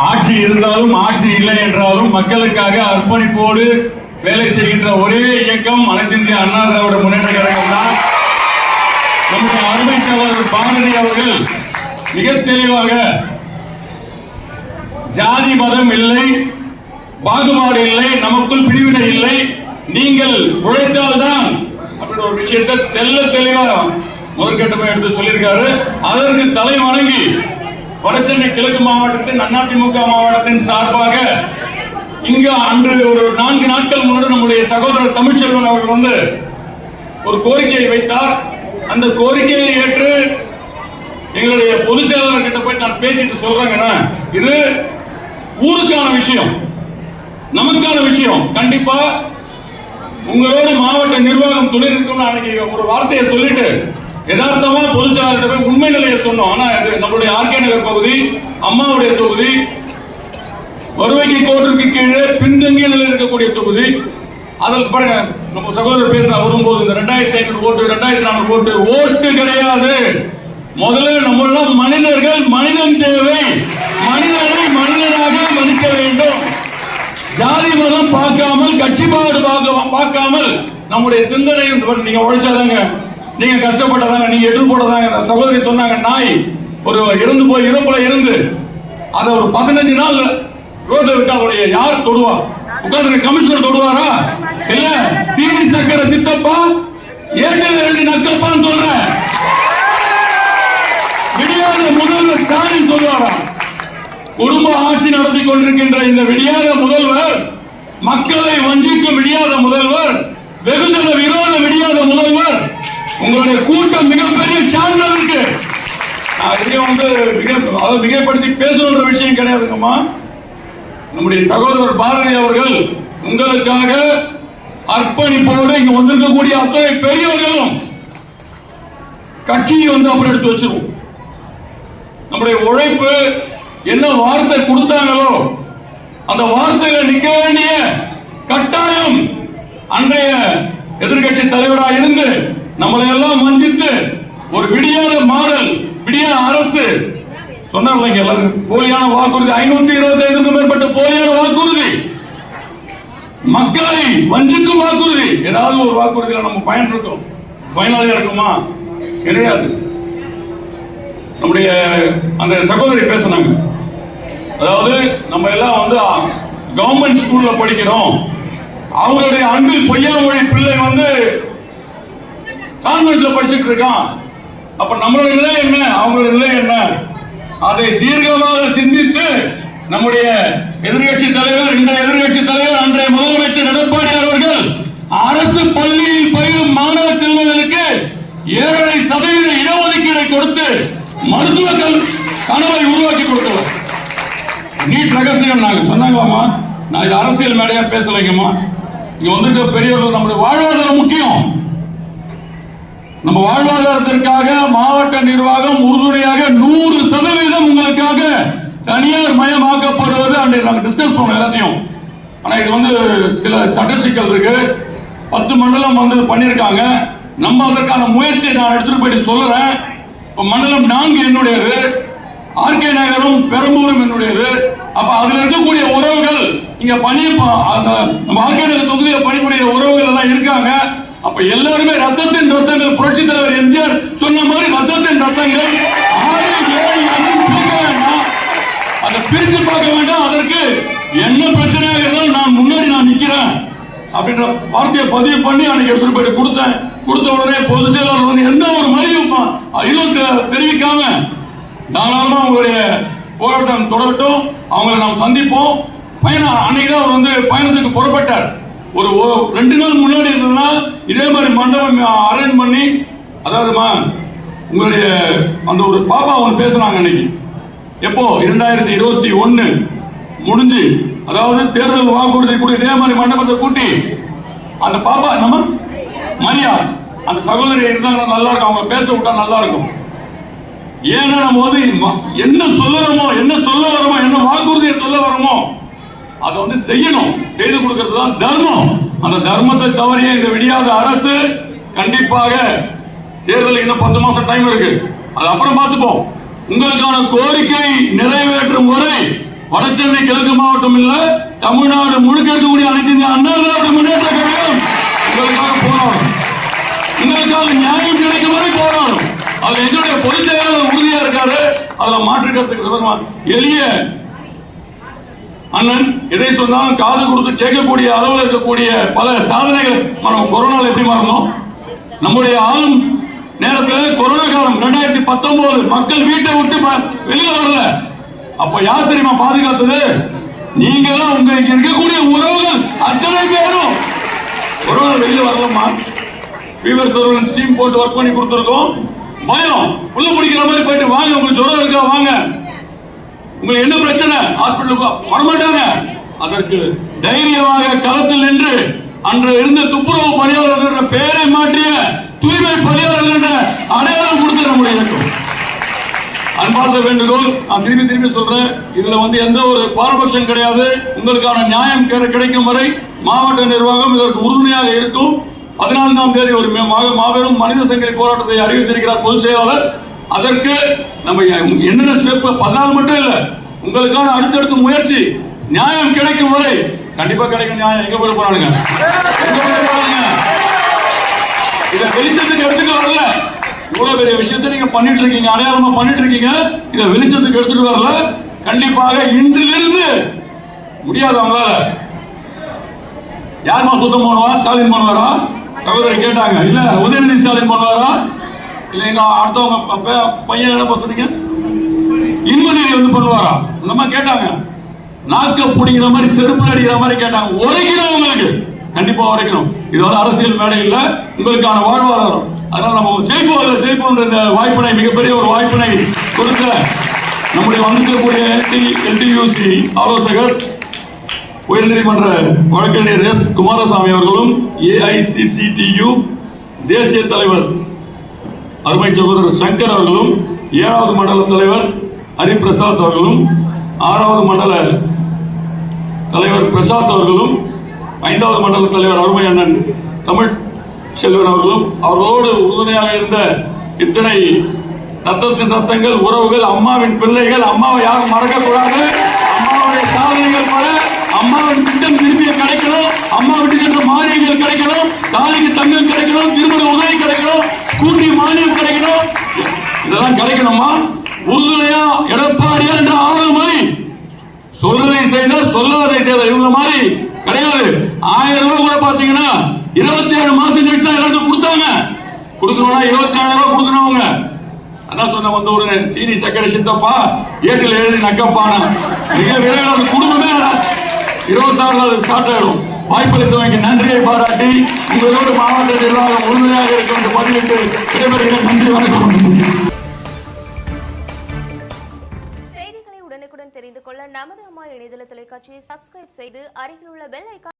ஆட்சி இருந்தாலும் ஆட்சி இல்லை என்றாலும் மக்களுக்காக அர்ப்பணிப்போடு வேலை செய்கின்ற ஒரே இயக்கம் அனைத்து இந்திய அண்ணா திராவிட முன்னேற்ற கழகம் தான். நம்முடைய அருமை தலைவர் பாரதி அவர்கள் மிக தெளிவாக ஜாதி மதம் இல்லை பாகுபாடு இல்லை நமக்குள் பிரிவினை இல்லை நீங்கள் உழைத்தால்தான் அப்படி ஒரு விஷயத்தை தெல்ல தெளிவா முதற்கட்டமாக எடுத்து சொல்லியிருக்காரு. அதற்கு தலை வணங்கி வடசென்னை கிழக்கு மாவட்டத்தின் அதிமுக மாவட்டத்தின் சார்பாக இங்க அன்று ஒரு நான்கு நாட்கள் முன்னாடி நம்முடைய சகோதரர் தமிழ்ச்செல்வன் அவர்கள் வந்து ஒரு கோரிக்கையை வைத்தார். அந்த கோரிக்கையை ஏற்று எங்களுடைய பொதுச் செயலாளர் கிட்ட போய் நான் பேசிட்டு சொல்றேங்கன்னா இது ஊருக்கான விஷயம். நமக்கான விஷயம். கண்டிப்பா உங்களோட மாவட்ட நிர்வாகம் துணை இருக்கும்னு அன்னைக்கு ஒரு வார்த்தையை சொல்லிட்டு யதார்த்தமா பொதுச்செயலாளர்கிட்ட போய் உண்மை நிலையை சொன்னோம். ஆனா நம்மளுடைய ஆர்கே நகர் பகுதி அம்மாவுடைய தொகுதி வருவைக்கு கோட்டிற்கு கீழே பின்தங்கிய நிலையில் இருக்கக்கூடிய தொகுதி. அதில் பாருங்க நம்ம சகோதரர் பேசுற வரும்போது இந்த ரெண்டாயிரத்தி ஐநூறு ஓட்டு ரெண்டாயிரத்தி நானூறு ஓட்டு ஓட்டு கிடையாது. முதல்ல நம்மளாம் மனிதர்கள் மனிதன் தேவை. மனிதனை மனிதனாக மதிக்க வேண்டும். ஜாதி மதம் பார்க்காமல் கட்சிப்பாடு பார்க்க பார்க்காமல் நம்முடைய சிந்தனை நீங்க உழைச்சாதாங்க நீங்க கஷ்டப்பட்டதாங்க நீங்க எதிர் போட்டதாங்க சகோதரி சொன்னாங்க நாய் ஒரு இறந்து போய் இறப்புல இருந்து அதை ஒரு பதினஞ்சு நாள் ரோட்ல விட்டா அவருடைய யார் தொடுவா? உட்கார்ந்து கமிஷனர் தொடுவாரா? இல்ல சீனி சக்கர சித்தப்பா ஏற்றில் இரண்டு நக்கப்பான்னு சொல்றேன் விடியாத முதல்வர் ஸ்டாலின் சொல்லுவாரா? குடும்ப ஆட்சி நடத்தி கொண்டிருக்கின்ற இந்த விடியாத முதல்வர் மக்களை வஞ்சிக்கும் விடியாத முதல்வர் வெகுஜன விரோத விடியாத முதல்வர் உங்களுடைய கூட்டம் மிகப்பெரிய சேனல் இருக்கு. நான் இதையும் வந்து மிக அதாவது மிகப்படுத்தி பேசணுன்ற விஷயம் கிடையாதுங்கம்மா. நம்முடைய சகோதரர் பாரதி அவர்கள் உங்களுக்காக அர்ப்பணிப்போடு இங்க வந்திருக்கக்கூடிய அத்தனை பெரியவர்களும் கட்சியை வந்து அப்புறம் எடுத்து வச்சிருவோம். நம்முடைய உழைப்பு என்ன வார்த்தை கொடுத்தாங்களோ அந்த வார்த்தையில நிக்க வேண்டிய கட்டாயம் அன்றைய எதிர்கட்சி தலைவராக இருந்து நம்மளை எல்லாம் வஞ்சித்து ஒரு விடியாத மாடல் விடியாத அரசு. சொன்னாங்க எல்லாரும்? போலியான வாக்குறுதி ஐநூத்தி இருபத்தி ஐந்துக்கும் மேற்பட்ட போலியான வாக்குறுதி. மக்களை வஞ்சிக்கும் வாக்குறுதி. ஏதாவது ஒரு வாக்குறுதியில நம்ம பயன் இருக்கோம் பயனாளியா இருக்குமா? கிடையாது. நம்முடைய அந்த சகோதரி பேசினாங்க. அதாவது நம்ம எல்லாம் வந்து கவர்மெண்ட் ஸ்கூல்ல படிக்கிறோம். அவங்களுடைய அன்பில் பொய்யாமொழி பிள்ளை கான்வென்ட்ல படிச்சுட்டு இருக்கான். அப்ப நம்மளோட நிலை என்ன? அவங்களோட நிலை என்ன? அதை தீர்க்கமாக சிந்தித்து நம்முடைய எதிர்கட்சி தலைவர் இந்த எதிர்கட்சி தலைவர் அன்றைய முதலமைச்சர் எடப்பாடியார் அவர்கள் அரசு பள்ளியில் பயிலும் மாணவ செல்வதற்கு ஏழரை சதவீத இடஒதுக்கீடை கொடுத்து மருத்துவ கனவை உருவாக்கி கொடுத்தவர். நீட் ரகசியம் நாங்க சொன்னாங்களாமா நான் இது அரசியல் மேடையா பேசலைங்கம்மா. இங்க வந்துட்டு பெரியவர்கள் நம்முடைய வாழ்வாதாரம் முக்கியம். நம்ம வாழ்வாதாரத்திற்காக மாவட்ட நிர்வாகம் உறுதுணையாக நூறு சதவீதம் உங்களுக்காக தனியார் மயமாக்கப்படுவது அன்றைய நாங்கள் டிஸ்கஸ் பண்ணோம் எல்லாத்தையும். ஆனா இது வந்து சில சட்ட சிக்கல் இருக்கு. பத்து மண்டலம் வந்து பண்ணியிருக்காங்க நம்ம அதற்கான முயற்சியை நான் எடுத்துட்டு போயிட்டு சொல்லுறேன் இப்போ மண்டலம் நான்கு என்னுடையது. ஆர்கே நகரும் பெரம்பூரும் என்னுடையது. அப்ப அதுல இருக்கக்கூடிய உறவுகள் இங்க பணி அந்த நம்ம ஆர்கே நகர் தொகுதியில் பணிபுரிகிற உறவுகள் எல்லாம் இருக்காங்க. அப்ப எல்லாருமே ரத்தத்தின் ரத்தங்கள் புரட்சி தலைவர் எம்ஜிஆர் சொன்ன மாதிரி ரத்தத்தின் ரத்தங்கள் அதை பிரிச்சு பார்க்க வேண்டாம். அதற்கு என்ன பிரச்சனையாக இருந்தாலும் நான் முன்னாடி நான் நிக்கிறேன் அப்படின்ற வார்த்தையை பதிவு பண்ணி அன்னைக்கு எடுத்துட்டு போயிட்டு கொடுத்தேன். கொடுத்த உடனே பொதுச் செயலாளர் வந்து எந்த ஒரு மறியும் இன்னும் தெரிவிக்காம தாராளமா உங்களுடைய போராட்டம் தொடரட்டும். அவங்களை நாம் சந்திப்போம். பயணம் அன்னைக்கு தான் அவர் வந்து பயணத்துக்கு புறப்பட்டார். ஒரு ரெண்டு நாள் முன்னாடி இருந்ததுன்னா இதே மாதிரி மண்டபம் அரேஞ்ச் பண்ணி அதாவதுமா உங்களுடைய அந்த ஒரு பாப்பா ஒன்று பேசுனாங்க அன்னைக்கு. எப்போ? இரண்டாயிரத்தி இருபத்தி ஒன்று முடிஞ்சு. அதாவது தேர்தல் வாக்குறுதி கூட இதே மாதிரி மண்டபத்தை கூட்டி அந்த பாப்பா நம்ம மரியா. அந்த சகோதரி இருந்தாங்கன்னா நல்லா இருக்கும். அவங்க பேச விட்டா நல்லா இருக்கும். ஏன்னா நம்ம வந்து ம- என்ன வரமோ என்ன சொல்ல வரமோ என்ன வாக்குறுதியை சொல்ல வரோமோ அதை வந்து செய்யணும். செய்து கொடுக்கறது தான் தர்மம். அந்த தர்மத்தை தவறிய இந்த விடியாத அரசு கண்டிப்பாக தேர்தலுக்கு இன்னும் பத்து மாசம் டைம் இருக்கு. அது அப்புறம் பார்த்துப்போம். உங்களுக்கான கோரிக்கை நிறைவேற்றும் வரை வடசென்னை கிழக்கு மாவட்டம் இல்ல தமிழ்நாடு முழுக்க இருக்கக்கூடிய அனைத்து இந்திய அண்ணா திராவிட முன்னேற்ற கழகம் உங்களுக்காக போராடும். உங்களுக்காக நியாயம் கிடைக்கும் வரை போராடும். அது எங்களுடைய பொதுச் செயலாளர் உறுதியா இருக்காரு. அதுல மாற்றுக்கிறதுக்கு எளிய அண்ணன் எதை சொன்னாலும் காது கொடுத்து கேட்கக்கூடிய அளவில் இருக்கக்கூடிய பல சாதனைகள். நம்ம கொரோனால எப்படி மாறணும்? நம்முடைய ஆளும் நேரத்தில் கொரோனா காலம் ரெண்டாயிரத்தி பத்தொன்பது மக்கள் வீட்டை விட்டு வெளியில் வெளியில வரல. அப்ப யார் தெரியுமா பாதுகாத்தது? நீங்க தான் உங்க இங்க இருக்கக்கூடிய உறவுகள். அத்தனை பேரும். கொரோனா வெளியில வரலம்மா. ஃபீவர் சர்வலன்ஸ் டீம் போட்டு ஒர்க் பண்ணி கொடுத்துருக்கோம். பயம். உள்ள பிடிக்கிற மாதிரி போயிட்டு வாங்க. உங்களுக்கு ஜுரம் இருக்கா? வாங்க. உங்களுக்கு என்ன பிரச்சனை? ஹாஸ்பிட்டலுக்கு வரமாட்டாங்க. அதற்கு தைரியமாக களத்தில் நின்று அன்று இருந்த துப்புரவு பணியாளர்கள் என்ற பெயரை மாற்றிய தூய்மை பணியாளர்கள் என்ற அடையாளம் கொடுத்து நம்முடைய இயக்கம் அன்பார்ந்த வேண்டுகோள் நான் திரும்பி திரும்பி சொல்றேன். இதுல வந்து எந்த ஒரு பாரபட்சம் கிடையாது. உங்களுக்கான நியாயம் கிடைக்கும் வரை மாவட்ட நிர்வாகம் இதற்கு உறுதுணையாக இருக்கும். பதினான்காம் தேதி ஒரு மாபெரும் மனித சங்கிலி போராட்டத்தை அறிவித்திருக்கிறார் பொதுச் செயலாளர். அதற்கு நம்ம என்னென்ன ஸ்டெப் பதினாலு மட்டும் இல்ல உங்களுக்கான அடுத்தடுத்த முயற்சி நியாயம் கிடைக்கும் வரை கண்டிப்பா கிடைக்கும் நியாயம். எங்க போய் போறானுங்க இதை வெளிச்சத்துக்கு எடுத்துட்டு வரல. இவ்வளவு பெரிய விஷயத்தை நீங்க பண்ணிட்டு இருக்கீங்க. அடையாளமா பண்ணிட்டு இருக்கீங்க. இதை வெளிச்சத்துக்கு எடுத்துட்டு வரல. கண்டிப்பாக இன்றிலிருந்து முடியாது அவங்களால. யாருமா சுத்தம் பண்ணுவா? ஸ்டாலின் பண்ணுவாரா? சகோதரி கேட்டாங்க. இல்ல உதயநிதி ஸ்டாலின் பண்ணுவாரா? இல்லைன்னா அடுத்தவங்க பையன் என்ன சொன்னீங்க? இன்பநிதி வந்து பண்ணுவாரா? இந்த மாதிரி கேட்டாங்க. நாக்க பிடிக்கிற மாதிரி செருப்பு அடிக்கிற மாதிரி கேட்டாங்க. உரைக்கிறோம் உங்களுக்கு. கண்டிப்பா உரைக்கணும் இது வந்து அரசியல் மேடை இல்லை உங்களுக்கான வாழ்வாதாரம். அதனால நம்ம ஜெயிப்போம் இல்ல ஜெயிப்போம் வாய்ப்பினை மிகப்பெரிய ஒரு வாய்ப்பினை கொடுக்க நம்முடைய வந்திருக்கக்கூடிய எல்டியூசி ஆலோசகர் உயர்நீதிமன்ற வழக்கறிஞர் எஸ். குமாரசாமி அவர்களும் ஏஐசிசிடியு தேசிய தலைவர் அருமை சகோதரர் சங்கர் அவர்களும் ஏழாவது மண்டல தலைவர் ஹரிபிரசாத் அவர்களும் ஆறாவது மண்டல தலைவர் பிரசாத் அவர்களும் ஐந்தாவது மண்டல தலைவர் அருமை அண்ணன் தமிழ் செல்வன் அவர்களும் அவர்களோடு உறுதுணையாக இருந்த இத்தனை ரத்தத்தின் ரத்தங்கள் உறவுகள் அம்மாவின் பிள்ளைகள் அம்மாவை யாரும் மறக்கக்கூடாது. அம்மாவுடைய சாதனைகள் பல அம்மாவின் திட்டம் திரும்பி கிடைக்கணும் அம்மா வீட்டுக்கு மானியங்கள் கிடைக்கணும் தாலிக்கு தங்கம் கிடைக்கணும் திருமண உதவி கிடைக்கணும் கூட்டி மானியம் கிடைக்கணும் இதெல்லாம் கிடைக்கணுமா? உறுதுணையா எடப்பாடியா என்ற ஆளுமை சொல்றதை செய்த சொல்லாததை செய்த இவங்க மாதிரி கிடையாது. ஆயிரம் ரூபாய் கூட பாத்தீங்கன்னா இருபத்தி ஏழு மாசம் கழிச்சு தான் எல்லாருக்கும் கொடுத்தாங்க. கொடுக்கணும்னா இருபத்தி ஏழாயிரம் ரூபாய் கொடுக்கணும் அவங்க. அதான் சொன்ன வந்த ஒரு சீனி சக்கரை சித்தப்பா ஏட்டில் எழுதி நக்கப்பான. மிக விரைவில் அந்த குடும்பமே இருபத்தாறுல அது ஸ்டார்ட் ஆயிடும். வாய்ப்பளித்தவங்க நன்றியை பாராட்டி உங்களோடு மாவட்ட நிர்வாகம் முழுமையாக இருக்கும் என்று பதிலிட்டு விடைபெறுகிற நன்றி வணக்கம். செய்திகளை உடனுக்குடன் தெரிந்து கொள்ள நமது அம்மா இணையதள தொலைக்காட்சியை சப்ஸ்கிரைப் செய்து அருகில் உள்ள பெல் ஐக்கான்